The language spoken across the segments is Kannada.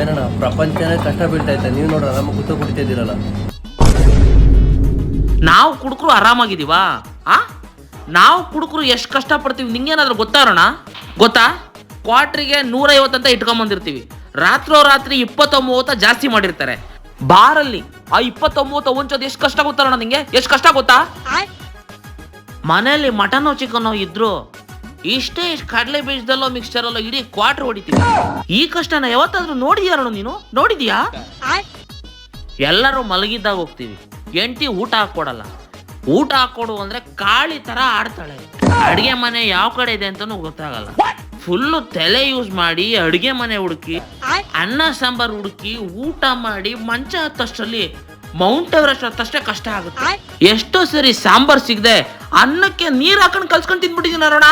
ಏನಣ್ಣ, ಪ್ರಪಂಚನೇ ಕಷ್ಟ ಬೀಳ್ತಾ ಇತ್ತ. ನೀವು ನೋಡ್ರ ನಮ್ಮ ಕುತ್ತ ಕುಡಿತಾ ಇದ್ದೀರಲ್ಲ. ನಾವು ಕುಡುಕರು ಆರಾಮಾಗಿದ್ದೀವಾ? ಆ? ನಾವು ಕುಡುಕರು ಎಷ್ಟು ಪಡ್ತೀವಿ ನಿಂಗೇನಾದ್ರೂ ಗೊತ್ತಾರೋಣ ಗೊತ್ತಾ? ಕ್ವಾಟ್ರಿಗೆ ನೂರೈವತ್ತು ಅಂತ ಇಟ್ಕೊಂಬಂದಿರ್ತೀವಿ. ರಾತ್ರೋ ರಾತ್ರಿ ಇಪ್ಪತ್ತೊಂಬತ್ತ ಜಾಸ್ತಿ ಮಾಡಿರ್ತಾರೆ. ಬಾರಲ್ಲಿ ಆ ಇಪ್ಪತ್ತೊಂಬತ್ತು ಹೊಂಚೋದು ಎಷ್ಟು ಕಷ್ಟ ಗೊತ್ತಾರೋಣ ನಿಂಗೆ? ಎಷ್ಟು ಕಷ್ಟ ಗೊತ್ತಾ? ಮನೆಯಲ್ಲಿ ಮಟನೋ ಚಿಕನೋ ಇದ್ರು ಇಷ್ಟೇ ಇಷ್ಟು ಕಡಲೆ ಬೀಜದಲ್ಲೋ ಮಿಕ್ಸ್ಚರಲ್ಲೋ ಇಡೀ ಕ್ವಾಟ್ರ್ ಹೊಡಿತೀವಿ. ಈ ಕಷ್ಟನ ಯಾವತ್ತಾದ್ರೂ ನೋಡಿದ್ಯಾರೋಣ ನೀನು? ನೋಡಿದ್ಯಾ? ಎಲ್ಲರೂ ಮಲಗಿದ್ದಾಗ ಹೋಗ್ತೀವಿ. ಎಂಟಿ ಊಟ ಹಾಕೊಡಲ್ಲ. ಊಟ ಹಾಕೊಡು ಅಂದ್ರೆ ಕಾಳಿ ತರ ಆಡ್ತಾಳೆ. ಅಡಿಗೆ ಮನೆ ಯಾವ ಕಡೆ ಇದೆ ಅಂತಾನು ಗೊತ್ತಾಗಲ್ಲ. ಫುಲ್ಲು ತಲೆ ಯೂಸ್ ಮಾಡಿ ಅಡಿಗೆ ಮನೆ ಹುಡುಕಿ, ಅನ್ನ, ಸಾಂಬಾರ್ ಹುಡುಕಿ ಊಟ ಮಾಡಿ ಮಂಚ ಹತ್ತಷ್ಟರಲ್ಲಿ ಮೌಂಟ್ ಎವರೆಸ್ಟ್ ಹತ್ತಷ್ಟೇ ಕಷ್ಟ ಆಗುತ್ತೆ. ಎಷ್ಟೋ ಸರಿ ಸಾಂಬಾರ್ ಸಿಗದೆ ಅನ್ನಕ್ಕೆ ನೀರ್ ಹಾಕೊಂಡು ಕಲ್ಸ್ಕೊಂಡು ತಿಂದ್ಬಿಟ್ಟಿದ್ದೀನಿ ಅರೋಣ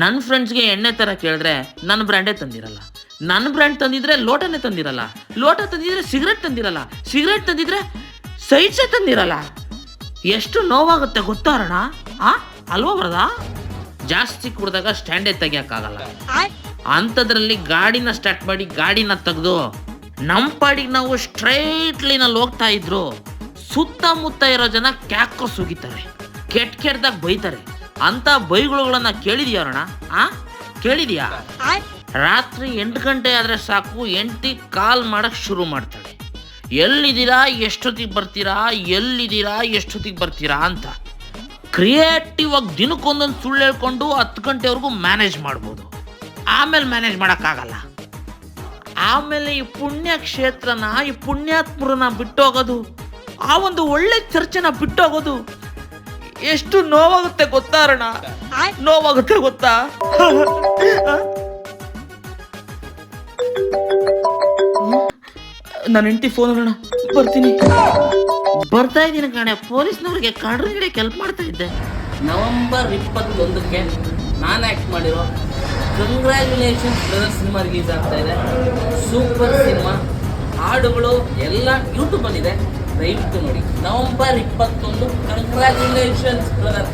ನನ್ನ ಫ್ರೆಂಡ್ಸ್ಗೆ ಎಣ್ಣೆ ತರ ಕೇಳಿದ್ರೆ ನನ್ನ ಬ್ರ್ಯಾಂಡೇ ತಂದಿರಲ್ಲ. ನನ್ನ ಬ್ರ್ಯಾಂಡ್ ತಂದಿದ್ರೆ ಲೋಟನೇ ತಂದಿರಲ್ಲ. ಲೋಟ ತಂದಿದ್ರೆ ಸಿಗರೆಟ್ ತಂದಿರಲ್ಲ. ಸಿಗರೆಟ್ ತಂದಿದ್ರೆ ಸೈಡ್ಸೇ ತಂದಿರಲ್ಲ. ಎಷ್ಟು ನೋವಾಗುತ್ತೆ ಗೊತ್ತಾರಣ ಆ ಅಲ್ವಾ ಬರದ ಜಾಸ್ತಿ ಕುಡ್ದಾಗ ಸ್ಟ್ಯಾಂಡೇ ತೆಗಿಯಕ್ಕಾಗಲ್ಲ. ಅಂಥದ್ರಲ್ಲಿ ಗಾಡಿನ ಸ್ಟಾರ್ಟ್ ಮಾಡಿ ಗಾಡಿನ ತೆಗೆದು ನಮ್ಮ ಪಾಡಿಗೆ ನಾವು ಸ್ಟ್ರೈಟ್ ಲೈನಲ್ಲಿ ಹೋಗ್ತಾ ಇದ್ರು. ಸುತ್ತಮುತ್ತ ಇರೋ ಜನ ಕ್ಯಾಕ್ರು ಸುಗಿತಾರೆ ಕೆಟ್ಟ ಕೆಟ್ಟದಾಗ ಬೈತಾರೆ. ಅಂತ ಬೈಗುಳುಗಳನ್ನ ಕೇಳಿದ್ಯಾರಣ ಆ? ಕೇಳಿದ್ಯಾ? ರಾತ್ರಿ ಎಂಟು ಗಂಟೆ ಆದ್ರೆ ಸಾಕು, ಎಂಟಿ ಕಾಲ್ ಮಾಡಕ್ ಶುರು ಮಾಡ್ತಾಳೆ. ಎಲ್ಲಿದ್ದೀರಾ, ಎಷ್ಟೊತ್ತಿಗೆ ಬರ್ತೀರಾ, ಎಲ್ಲಿದ್ದೀರಾ, ಎಷ್ಟೊತ್ತಿಗೆ ಬರ್ತೀರಾ ಅಂತ. ಕ್ರಿಯೇಟಿವ್ ಆಗಿ ದಿನಕ್ಕೊಂದೊಂದು ಸುಳ್ಳು ಹೇಳ್ಕೊಂಡು ಹತ್ತು ಗಂಟೆವರೆಗೂ ಮ್ಯಾನೇಜ್ ಮಾಡ್ಬೋದು. ಆಮೇಲೆ ಮ್ಯಾನೇಜ್ ಮಾಡೋಕ್ಕಾಗಲ್ಲ. ಆಮೇಲೆ ಈ ಪುಣ್ಯ ಕ್ಷೇತ್ರನ ಈ ಪುಣ್ಯಾತ್ಮರನ್ನ ಬಿಟ್ಟೋಗೋದು ಆ ಒಂದು ಒಳ್ಳೆ ಚರ್ಚೆನ ಬಿಟ್ಟೋಗೋದು ಎಷ್ಟು ನೋವಾಗುತ್ತೆ ಗೊತ್ತಾರಣ ನೋವಾಗುತ್ತೆ ಗೊತ್ತಾ? ನನ್ನ ಹೆಂಡತಿ ಫೋನ್ ಅಣ್ಣ ಬರ್ತೀನಿ. ಬರ್ತಾ ಇದ್ದೀನಿ ಕಣೆ. ಪೊಲೀಸ್ನವ್ರಿಗೆ ಕಡ್ರಿಗಡೆ ಕೆಲ್ಪ್ ಮಾಡ್ತಾ ಇದ್ದೆ. ನವೆಂಬರ್ ಇಪ್ಪತ್ತೊಂದಕ್ಕೆ ನಾನು ಆ್ಯಕ್ಟ್ ಮಾಡಿರೋ ಕಂಗ್ರ್ಯಾಚುಲೇಷನ್ ಬ್ರದರ್ ಸಿನಿಮಾ ರಿಲೀಸ್ ಆಗ್ತಾ ಇದೆ. ಸೂಪರ್ ಸಿನಿಮಾ ಹಾಡುಗಳು ಎಲ್ಲ ಯೂಟ್ಯೂಬಲ್ಲಿದೆ ದಯವಿಟ್ಟು ನೋಡಿ. ನವೆಂಬರ್ ಇಪ್ಪತ್ತೊಂದು. Congratulations brother